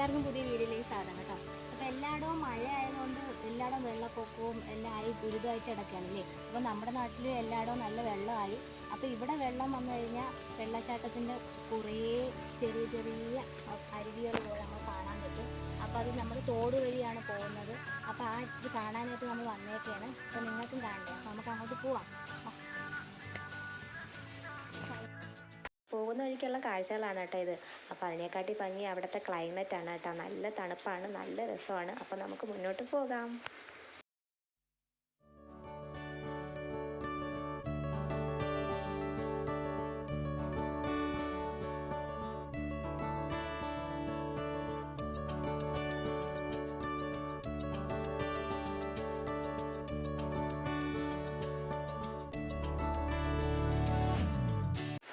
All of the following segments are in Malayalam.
എല്ലാവർക്കും പുതിയ വീഡിയോയിലേക്ക് സ്വാഗതം കേട്ടോ. അപ്പോൾ എല്ലായിടവും മഴ ആയതുകൊണ്ട് എല്ലായിടവും വെള്ളപ്പൊക്കവും എല്ലാം ആയി ദുരിതമായിട്ട് കിടക്കുകയാണ് അല്ലേ? അപ്പോൾ നമ്മുടെ നാട്ടിൽ എല്ലായിടവും നല്ല വെള്ളമായി. അപ്പോൾ ഇവിടെ വെള്ളം വന്നു കഴിഞ്ഞാൽ വെള്ളച്ചാട്ടത്തിന്റെ കുറേ ചെറിയ ചെറിയ അരുവികൾ പോലെ നമ്മൾ കാണാൻ പറ്റും. അപ്പോൾ അത് നമ്മൾ തോട് വഴിയാണ് പോകുന്നത്. അപ്പോൾ ആ ഇത് കാണാനായിട്ട് നമ്മൾ വന്നേക്കാണ്. അപ്പോൾ നിങ്ങൾക്കും കാണണ്ടേ? അപ്പോൾ നമുക്ക് അങ്ങോട്ട് പോവാം. പോകുന്ന വഴിക്കുള്ള കാഴ്ചകളാണ് കേട്ടോ ഇത്. അപ്പോൾ അതിനെക്കാട്ടി ഭംഗി അവിടുത്തെ ക്ലൈമറ്റാണ് കേട്ടോ. നല്ല തണുപ്പാണ് നല്ല രസമാണ്. അപ്പോൾ നമുക്ക് മുന്നോട്ട് പോകാം.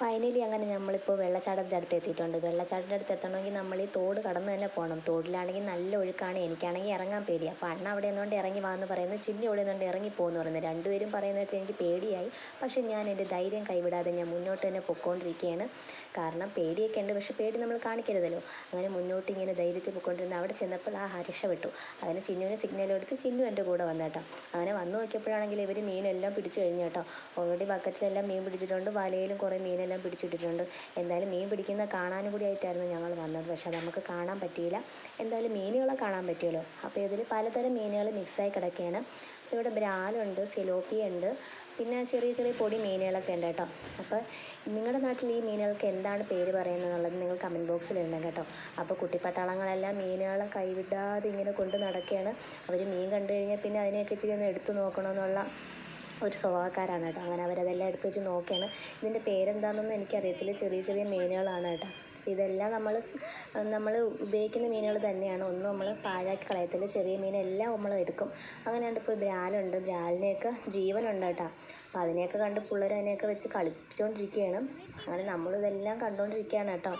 ഫൈനലി അങ്ങനെ നമ്മളിപ്പോൾ വെള്ളച്ചാട്ടത്തിന്റെ അടുത്ത് എത്തിയിട്ടുണ്ട് വെള്ളച്ചാട്ടത്തിന്റെ അടുത്ത് എത്തണമെങ്കിൽ നമ്മൾ ഈ തോട് കടന്ന് തന്നെ പോകണം തോടിലാണെങ്കിൽ നല്ല ഒഴുക്കാണ്. എനിക്കാണെങ്കിൽ ഇറങ്ങാൻ പേടി അപ്പോൾ അണ്ണ അവിടെ നിന്നുകൊണ്ട് ഇറങ്ങി വാന്ന് പറയുന്നു. ചിന്നി അവിടെ നിന്നുകൊണ്ട് ഇറങ്ങി പോകുന്നു പറയുന്നത് രണ്ടുപേരും പറയുന്നത് എനിക്ക് പേടിയായി. പക്ഷേ ഞാൻ എന്റെ ധൈര്യം കൈവിടാതെ ഞാൻ മുന്നോട്ട് തന്നെ പൊയ്ക്കൊണ്ടിരിക്കുകയാണ് കാരണം പേടിയൊക്കെ ഉണ്ട്. പക്ഷേ പേടി നമ്മൾ കാണിക്കരുതല്ലോ. അങ്ങനെ മുന്നോട്ട് ഇങ്ങനെ ധൈര്യത്തിൽ പൊയ്ക്കൊണ്ടിരുന്ന അവിടെ ചെന്നപ്പോൾ ആ ഹരിഷ വിട്ടു. അങ്ങനെ ചിന്നുവിന് സിഗ്നൽ കൊടുത്ത് ചിന്നു എന്റെ കൂടെ വന്നേട്ടോ അങ്ങനെ വന്നു നോക്കിയപ്പോഴാണെങ്കിൽ ഇവർ മീനെല്ലാം പിടിച്ചു കഴിഞ്ഞു കേട്ടോ. ഓൾറെഡി ബക്കറ്റിലെല്ലാം മീൻ പിടിച്ചിട്ടുണ്ട്. വലയിലും കുറേ മീനെല്ലാം പിടിച്ചിട്ടിട്ടുണ്ട്. എന്തായാലും മീൻ പിടിക്കുന്ന കാണാനും കൂടി ആയിട്ടായിരുന്നു ഞങ്ങൾ വന്നത്. പക്ഷേ നമുക്ക് കാണാൻ പറ്റിയില്ല. എന്തായാലും മീനുകളെ കാണാൻ പറ്റിയല്ലോ. അപ്പോൾ ഇതിൽ പലതരം മീനുകൾ മിക്സായി കിടക്കുകയാണ്. ഇവിടെ ബ്രാലുണ്ട് സിലോപ്പിയ ഉണ്ട് പിന്നെ ചെറിയ ചെറിയ പൊടി മീനുകളൊക്കെ ഉണ്ട് കേട്ടോ. അപ്പോൾ നിങ്ങളുടെ നാട്ടിൽ ഈ മീനുകൾക്ക് എന്താണ് പേര് പറയുന്നത് എന്നുള്ളത് നിങ്ങൾ കമന്റ് ബോക്സിൽ ഇടണം കേട്ടോ. അപ്പോൾ കുട്ടിപ്പട്ടാളങ്ങളെല്ലാം മീനുകളെ കൈവിടാതെ ഇങ്ങനെ കൊണ്ട് നടക്കുകയാണ്. അവർ മീൻ കണ്ടു കഴിഞ്ഞാൽ പിന്നെ അതിനെയൊക്കെ ഒന്ന് എടുത്തു നോക്കണമെന്നുള്ള ഒരു സ്വഭാവക്കാരാണ് കേട്ടോ. അങ്ങനെ അവരതെല്ലാം എടുത്ത് വെച്ച് നോക്കുകയാണ് ഇതിന്റെ പേരെന്താണെന്നൊന്നും എനിക്കറിയത്തില്ല. ചെറിയ ചെറിയ മീനുകളാണ് കേട്ടോ. ഇതെല്ലാം നമ്മൾ നമ്മൾ ഉപയോഗിക്കുന്ന മീനുകൾ തന്നെയാണ്. ഒന്നും നമ്മൾ പാഴാക്കി കളയത്തില്ല. ചെറിയ മീനെല്ലാം നമ്മൾ എടുക്കും. അങ്ങനെയാണ് ഇപ്പോൾ ബ്രാലുണ്ട്. ബ്രാലിനെയൊക്കെ ജീവനുണ്ട് കേട്ടോ. അപ്പോൾ അതിനെയൊക്കെ കണ്ട് പിള്ളേർ അതിനെയൊക്കെ വെച്ച് കളിപ്പിച്ചുകൊണ്ടിരിക്കുകയാണ് അങ്ങനെ നമ്മളിതെല്ലാം കണ്ടുകൊണ്ടിരിക്കുകയാണ് കേട്ടോ.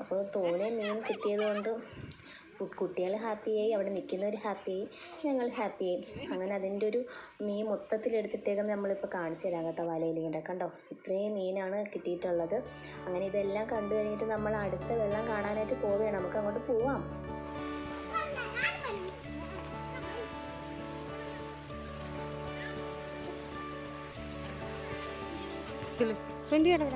അപ്പോൾ തോനെ മീൻ കിട്ടിയത് കൊണ്ട് കുട്ടികൾ ഹാപ്പിയായി അവിടെ നിൽക്കുന്നവർ ഹാപ്പിയായി ഞങ്ങൾ ഹാപ്പിയായി. അങ്ങനെ അതിന്റെ ഒരു മീൻ മൊത്തത്തിലെടുത്തിട്ടേക്കും നമ്മളിപ്പോൾ കാണിച്ചു തരാം കേട്ടോ വലയിലിങ്ങനെ കണ്ടോ? ഇത്രയും മീനാണ് കിട്ടിയിട്ടുള്ളത്. അങ്ങനെ ഇതെല്ലാം കണ്ടു കഴിഞ്ഞിട്ട് നമ്മൾ അടുത്ത വെള്ളം കാണാനായിട്ട് പോവുകയാണ്. നമുക്ക് അങ്ങോട്ട് പോവാം. ഫ്രണ്ട് കേട്ടോ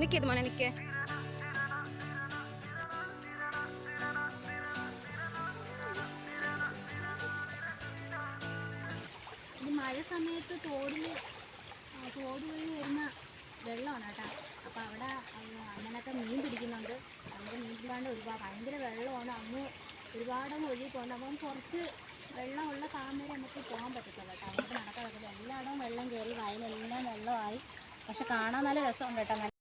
നിക്കത് മോനെ നിക്കേ. സമയത്ത് തോടിൽ തോട് വഴി വരുന്ന വെള്ളമാണ് കേട്ടോ. അപ്പോൾ അവിടെ അങ്ങനെയൊക്കെ മീൻ പിടിക്കുന്നുണ്ട്. നമുക്ക് മീൻ പിടിക്കാണ്ട് ഒരുപാട് ഭയങ്കര വെള്ളമാണ്. അങ്ങ് ഒരുപാട് ഒഴുകി പോകുന്നുണ്ട് അപ്പം കുറച്ച് വെള്ളമുള്ള കാം നമുക്ക് പോകാൻ പറ്റത്തില്ല കേട്ടോ. അങ്ങോട്ട് നടക്കാൻ പറ്റില്ല എല്ലായിടവും വെള്ളം കയറി വയലെല്ലാം വെള്ളമായി. പക്ഷെ കാണാൻ നല്ല രസമുണ്ട് കേട്ടോ.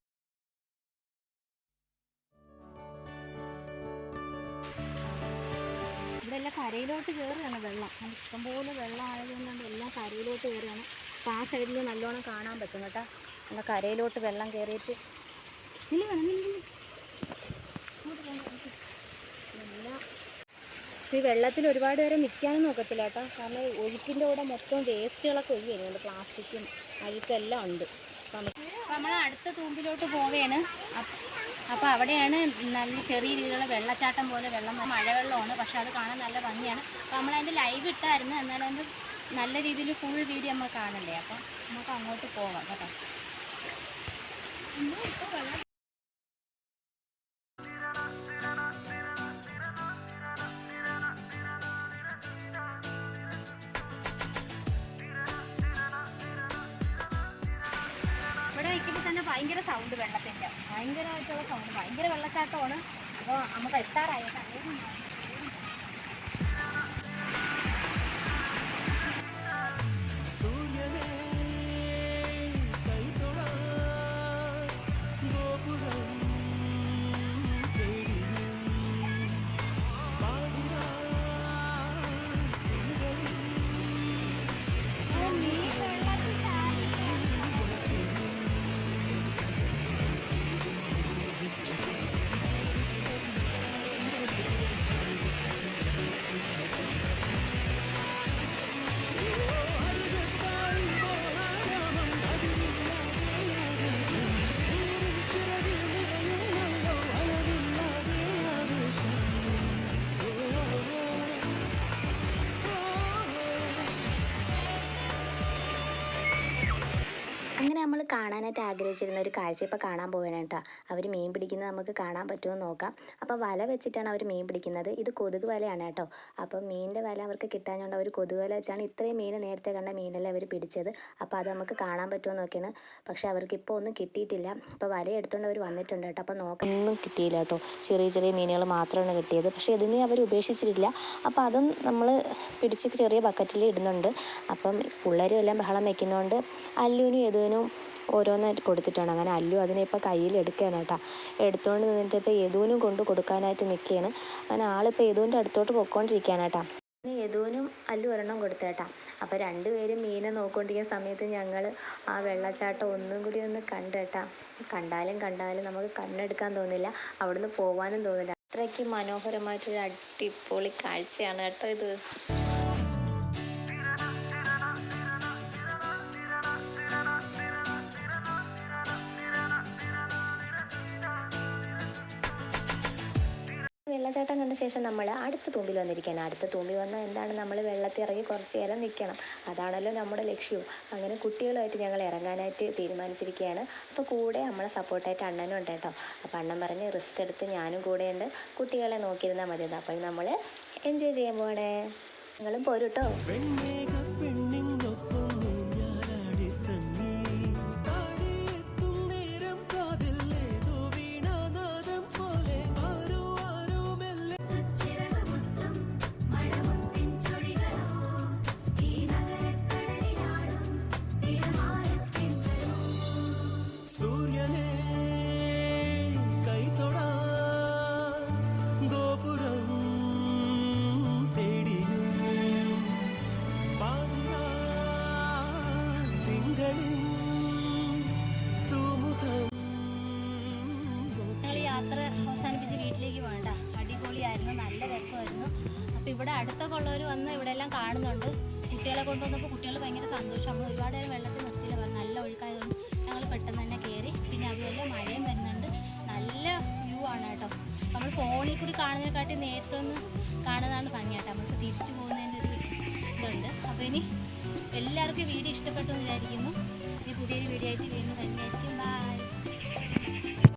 എല്ലാം കരയിലോട്ട് കയറുകയാണ് വെള്ളം. നല്ല ഇഷ്ടംപോലെ വെള്ളം ആയതുകൊണ്ട് എല്ലാം കരയിലോട്ട് കയറുകയാണ് അപ്പോൾ ആ സൈഡിൽ നല്ലോണം കാണാൻ പറ്റും കേട്ടോ. നല്ല കരയിലോട്ട് വെള്ളം കയറിയിട്ട് ഈ വെള്ളത്തിൽ ഒരുപാട് പേരെ നിൽക്കാനും നോക്കത്തില്ല കേട്ടോ. കാരണം ഒഴുക്കിന്റെ കൂടെ മൊത്തം വേസ്റ്റുകളൊക്കെ ഒഴുകി വരുന്നുണ്ട്. പ്ലാസ്റ്റിക്കും അഴുക്കെല്ലാം ഉണ്ട്. നമ്മൾ അടുത്ത തൂമ്പിലോട്ട് പോവുകയാണ് അപ്പോൾ അവിടെയാണ് നല്ല ചെറിയ രീതിയിലുള്ള വെള്ളച്ചാട്ടം പോലെ വെള്ളം മഴവെള്ളമാണ്. പക്ഷേ അത് കാണാൻ നല്ല ഭംഗിയാണ്. അപ്പോൾ നമ്മൾ അതിന്റെ ലൈവ് ഇട്ടായിരുന്നു. എന്നാലും അത് നല്ല രീതിയിൽ ഫുൾ വീഡിയോ നമ്മൾ കാണണ്ടേ? അപ്പം നമുക്ക് അങ്ങോട്ട് പോവാം കേട്ടോ. ഭയങ്കര സൗണ്ട് വെള്ളത്തിന്റെ ഭയങ്കരമായിട്ടുള്ള സൗണ്ട് ഭയങ്കര വെള്ളച്ചാട്ടമാണ്. അപ്പോൾ നമുക്ക് എത്താറായി കാണാനായിട്ട് ആഗ്രഹിച്ചിരുന്ന ഒരു കാഴ്ച ഇപ്പോൾ കാണാൻ പോവുകയാണ് കേട്ടോ. അവർ മീൻ പിടിക്കുന്നത് നമുക്ക് കാണാൻ പറ്റുമോ നോക്കാം. അപ്പോൾ വല വെച്ചിട്ടാണ് അവർ മീൻ പിടിക്കുന്നത്. ഇത് കൊതുക് വലയാണ് കേട്ടോ. അപ്പോൾ മീനിന്റെ വല അവർക്ക് കിട്ടാഞ്ഞുകൊണ്ട് അവർ കൊതുക് വല വെച്ചാണ് ഇത്രയും മീൻ നേരത്തെ കണ്ട മീനല്ലേ അവർ പിടിച്ചത്. അപ്പോൾ അത് നമുക്ക് കാണാൻ പറ്റുമോ നോക്കിയാണ്. പക്ഷേ അവർക്ക് ഇപ്പോൾ ഒന്നും കിട്ടിയിട്ടില്ല. അപ്പോൾ വല എടുത്തുകൊണ്ട് അവർ വന്നിട്ടുണ്ട് കേട്ടോ. അപ്പോൾ നോക്കാം ഒന്നും കിട്ടിയില്ല കേട്ടോ. ചെറിയ ചെറിയ മീനുകൾ മാത്രമാണ് കിട്ടിയത്. പക്ഷേ ഇതിനെ അവർ ഉപേക്ഷിച്ചിട്ടില്ല. അപ്പോൾ അതും നമ്മൾ പിടിച്ച് ചെറിയ ബക്കറ്റിൽ ഇടുന്നുണ്ട്. അപ്പം പിള്ളേരും എല്ലാം ബഹളം വെക്കുന്നതുകൊണ്ട് അല്ലുവിനും യദുവിനും ഓരോന്നായിട്ട് കൊടുത്തിട്ടാണ്. അങ്ങനെ അല്ലു അതിനെ ഇപ്പോൾ കയ്യിൽ എടുക്കുകയാണ് കേട്ടോ. എടുത്തുകൊണ്ട് നിന്നിട്ട് ഇപ്പോൾ യദുവിനും കൊണ്ട് കൊടുക്കാനായിട്ട് നിൽക്കുകയാണ് അങ്ങനെ ആളിപ്പോൾ യദുവിന്റെ അടുത്തോട്ട് പൊയ്ക്കൊണ്ടിരിക്കുകയാണ് കേട്ടോ. യദുവിനും അല്ലു ഒരെണ്ണം കൊടുത്തേട്ടാ അപ്പോൾ രണ്ടുപേരും മീനെ നോക്കിക്കൊണ്ടിരിക്കുന്ന സമയത്ത് ഞങ്ങൾ ആ വെള്ളച്ചാട്ടം ഒന്നും കൂടി ഒന്ന് കണ്ടേട്ടാ കണ്ടാലും കണ്ടാലും നമുക്ക് കണ്ണെടുക്കാൻ തോന്നില്ല. അവിടുന്ന് പോവാനും തോന്നില്ല. അത്രയ്ക്ക് മനോഹരമായിട്ടൊരു അടിപൊളി കാഴ്ചയാണ് കേട്ടോ ഇത്. വെള്ളച്ചാട്ടം കണ്ട ശേഷം നമ്മൾ അടുത്ത തൂമ്പിൽ വന്നിരിക്കുകയാണ്. അടുത്ത തൂമ്പിൽ വന്നാൽ എന്താണ്? നമ്മൾ വെള്ളത്തിൽ ഇറങ്ങി കുറച്ച് നേരം നിൽക്കണം. അതാണല്ലോ നമ്മുടെ ലക്ഷ്യവും അങ്ങനെ കുട്ടികളുമായിട്ട് ഞങ്ങൾ ഇറങ്ങാനായിട്ട് തീരുമാനിച്ചിരിക്കുകയാണ്. അപ്പോൾ കൂടെ നമ്മളെ സപ്പോർട്ടായിട്ട് അണ്ണനും ഉണ്ട് കേട്ടോ. അപ്പോൾ അണ്ണൻ പറഞ്ഞ് റിസ്ക് എടുത്ത് ഞാനും കൂടെയുണ്ട്. കുട്ടികളെ നോക്കിയിരുന്നാൽ മതി അപ്പോൾ നമ്മൾ എൻജോയ് ചെയ്യാൻ പോകണേ നിങ്ങളും പോരും യാത്ര അവസാനിപ്പിച്ച് വീട്ടിലേക്ക് വേണ്ട അടിപൊളിയായിരുന്നു നല്ല രസമായിരുന്നു. അപ്പോൾ ഇവിടെ അടുത്തൊക്കെ ഉള്ളവർ വന്ന് ഇവിടെ എല്ലാം കാണുന്നുണ്ട്. കുട്ടികളെ കൊണ്ടുവന്നപ്പോൾ കുട്ടികൾ ഭയങ്കര സന്തോഷം. നമ്മൾ ഒരുപാട് നേരം വെള്ളത്തിൽ നിർത്തിയില്ല പറഞ്ഞു നല്ല ഒഴുക്കായതുകൊണ്ട് ഞങ്ങൾ പെട്ടെന്ന് തന്നെ കയറി പിന്നെ അതുപോലെ മഴയും വരുന്നുണ്ട്. നല്ല വ്യൂ ആണ് കേട്ടോ. നമ്മൾ ഫോണിൽ കൂടി കാണുന്നതിനെക്കാട്ടി നേരത്തെ ഒന്ന് കാണുന്നതാണ് ഭംഗി കേട്ടോ നമ്മൾക്ക് തിരിച്ചു പോകുന്നതിന്റെ ഒരു ഇതുണ്ട്. അപ്പോൾ ഇനി എല്ലാവർക്കും വീഡിയോ ഇഷ്ടപ്പെട്ടു എന്ന് വിചാരിക്കുന്നു. ഇനി പുതിയൊരു വീഡിയോ ആയിട്ട് വീണ്ടും തന്നെയായിരിക്കും ബൈ